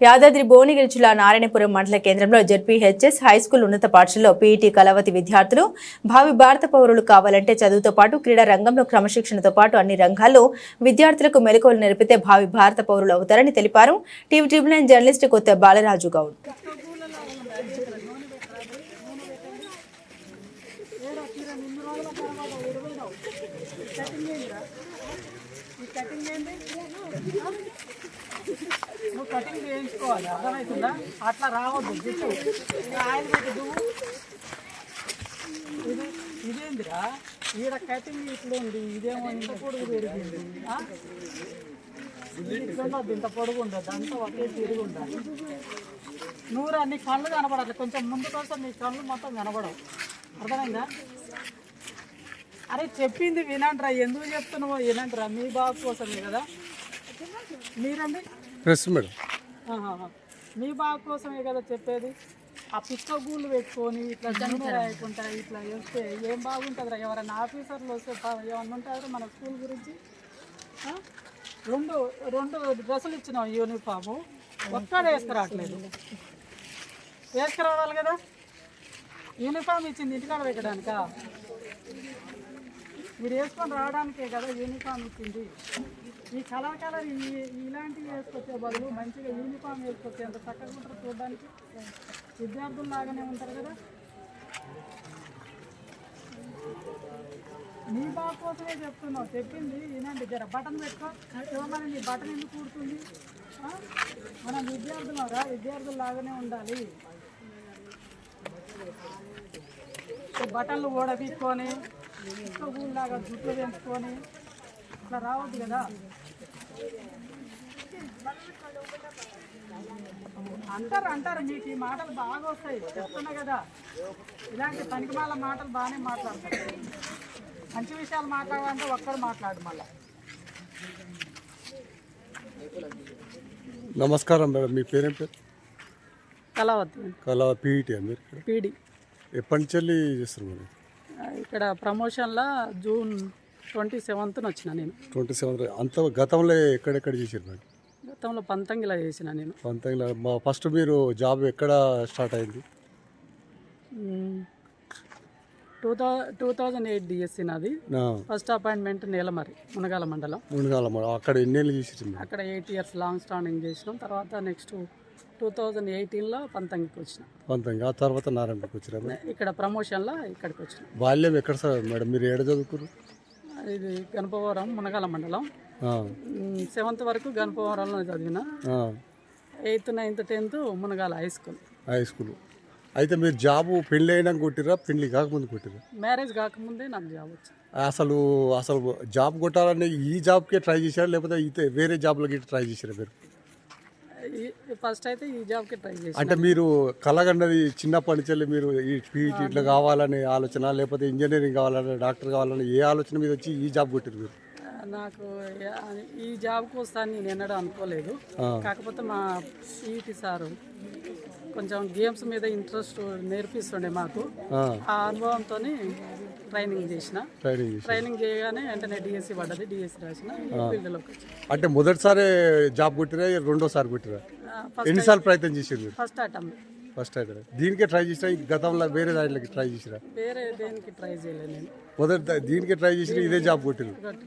యాదాద్రి భువనగిరి జిల్లా నారాయణపురం మండల కేంద్రంలో జెడ్పీహెచ్ఎస్ హైస్కూల్ ఉన్నత పాఠశాలలో పీఈటీ కళావతి విద్యార్థులు భావి భారత పౌరులు కావాలంటే చదువుతో పాటు క్రీడా రంగంలో క్రమశిక్షణతో పాటు అన్ని రంగాల్లో విద్యార్థులకు మెలకువలు నేర్పితే భావి భారత పౌరులు అవుతారని తెలిపారు. టీవీ ట్రిబుల్ నైన్ జర్నలిస్ట్ కొత్త బాలరాజు గౌడ్. నువ్వు కటింగ్ చేయించుకోవాలి. అర్థమవుతుందా? అట్లా రావద్దు జుట్టు. ఆయన పెట్టి ఇది ఇదేందిరా? ఈడ కటింగ్ ఇట్లా ఉంది. ఇదేమో ఇంత పొడుగు పెరిగింది. ఆ? ఇట్లా ఉండదు ఇంత పొడుగు ఉండదు. అంతా ఒకే తిరిగి ఉండాలి. నూరా నీ కళ్ళు కనపడాలి కొంచెం ముందు కోసం నీ కళ్ళు మొత్తం కనపడవు అర్థమైందా? అరే చెప్పింది వినండిరా ఎందుకు చెప్తున్నావో వినండిరా మీ బాబు కోసమే కదా. మీరండి? ప్రెస్ మేడం ఆహాహా. మీ బాగు కోసమే కదా చెప్పేది? ఆ పిక్క గూళ్ళు పెట్టుకొని ఇట్లా జనుము రాయకుండా ఇట్లా చేస్తే ఏం బాగుంటుందిరా? ఎవరైనా ఆఫీసర్లు వస్తే ఏమన్నా ఉంటారు మన స్కూల్ గురించి? ఆ? రెండు రెండు డ్రెస్సులు ఇచ్చినాం యూనిఫాము. ఒక్కడే వేసుకురావట్లేదు. వేసుకురావాలి కదా? యూనిఫామ్ ఇచ్చింది ఇంటికాడ పెట్టడానికా? మీరు వేసుకొని రావడానికే కదా యూనిఫామ్ ఇచ్చింది. ఈ కలర్ కలర్ ఇలాంటివి వేసుకొచ్చే బదులు మంచిగా యూనిఫామ్ వేసుకొచ్చే ఎంత చక్కగా ఉంటారు చూడడానికి. విద్యార్థులు లాగానే ఉంటారు కదా. నీ బాబు కోసమే చెప్తున్నావు. చెప్పింది వినండి జర. బటన్ పెట్టుకో. ఏమన్నా నీ బటన్ ఎందుకు కూడుతుంది మనం విద్యార్థులరా విద్యార్థులు లాగానే ఉండాలి. బటన్లు ఓడబీక్కొని జుట్లు పెంచుకొని ఇట్లా రావద్దు కదా. అంటారు అంటారు మీకు ఈ మాటలు బాగా వస్తాయి. చెప్తున్నా కదా. ఇలాంటి పనికిమాల మాటలు బాగానే మాట్లాడతారు. మంచి విషయాలు మాట్లాడాలంటే ఒక్కడు మాట్లాడు మళ్ళీ. నమస్కారం మేడం మీ పేరేం పేరు? కలవద్దు కళా పీఈటీ మీరు పీడి ఎప్పటి నుంచి వెళ్ళి చేస్తారు మేడం? ఇక్కడ ప్రమోషన్లో జూన్ ట్వంటీ సెవెంత్న వచ్చిన నేను. ట్వంటీ సెవెన్ అంత గతంలో ఎక్కడెక్కడ చేశారు మేడం గతంలో పంతంగిలా చేసిన నేను. పంతొమ్మిది మా ఫస్ట్ మీరు జాబ్ ఎక్కడ స్టార్ట్ అయింది? Two thou two thousand eight DSC నాది. ఫస్ట్ అపాయింట్మెంట్ నీలమరి మునగాల మండలం. మునగాల మేడం అక్కడ ఎన్నేళ్ళు చేసారు మేడం అక్కడ ఎయిట్ ఇయర్స్ లాంగ్ స్టాండింగ్ చేసినాం. తర్వాత నెక్స్ట్ టూ థౌజండ్ ఎయిటీన్లో పంతంగికి వచ్చినాం. పంతొమ్మిది ఆ తర్వాత నారాయణకి వచ్చారా మేడం ఇక్కడ ప్రమోషన్లో ఇక్కడికి వచ్చినాం. బాల్యం ఎక్కడ సార్? మేడం మీరు ఏడ చదువుకున్నారు ఇది గణపవరం మునగాల మండలం. సెవెంత్ వరకు గణపవరంలో చదివిన. Eighth ninth tenth Munagala high school. High school. అయితే మీరు జాబు పెళ్ళి అయినాక కొట్టిరా పెళ్ళి కాకముందు కొట్టిరా మ్యారేజ్ కాకముందే నాకు జాబ్ వచ్చింది. అసలు అసలు జాబ్ కొట్టాలని ఈ జాబ్కే ట్రై చేశారా లేకపోతే ఇతే వేరే జాబ్లకి ట్రై చేశారా మీరు? ఫస్ట్ అయితే ఈ జాబ్కి ట్రై చేసి అంటే మీరు కలగన్నది చిన్నప్పటి నుంచి మీరు ఈ పీఈటీ ఇట్లా కావాలనే ఆలోచన లేకపోతే ఇంజనీరింగ్ కావాలని డాక్టర్ కావాలని ఏ ఆలోచన మీద వచ్చి ఈ జాబ్ కొట్టారు మీరు? నాకు ఈ జాబ్కి వస్తాను నేను ఎన్నడూ అనుకోలేదు. కాకపోతే మా సిఈటి సారు కొంచెం గేమ్స్ మీద ఇంట్రెస్ట్ నేర్పిస్తుండే మాకు. ఆ, అనుభవంతో ట్రైనింగ్ చేసిన. ట్రైనింగ్ చేయగానే వెంటనే డిఎస్సి పడ్డది. డిఎస్సి రాసిన. ఫీల్డ్లోకి వచ్చి. అంటే మొదటిసారి జాబ్ కొట్టిరా రెండోసారి కొట్టిరా? ఎన్నిసార్లు ప్రయత్నం మీరు ఫస్ట్ అటెంప్ట్ ఫస్ట్ అయితే దీనికే ట్రై చేసినా గతంలో వేరే దాంట్లోకి ట్రై చేసిరా? వేరే దేనికి ట్రై చేయలేదు నేను. మొదటి దీనికే ట్రై చేసినా ఇదే జాబ్ కొట్టిరు ఒకటి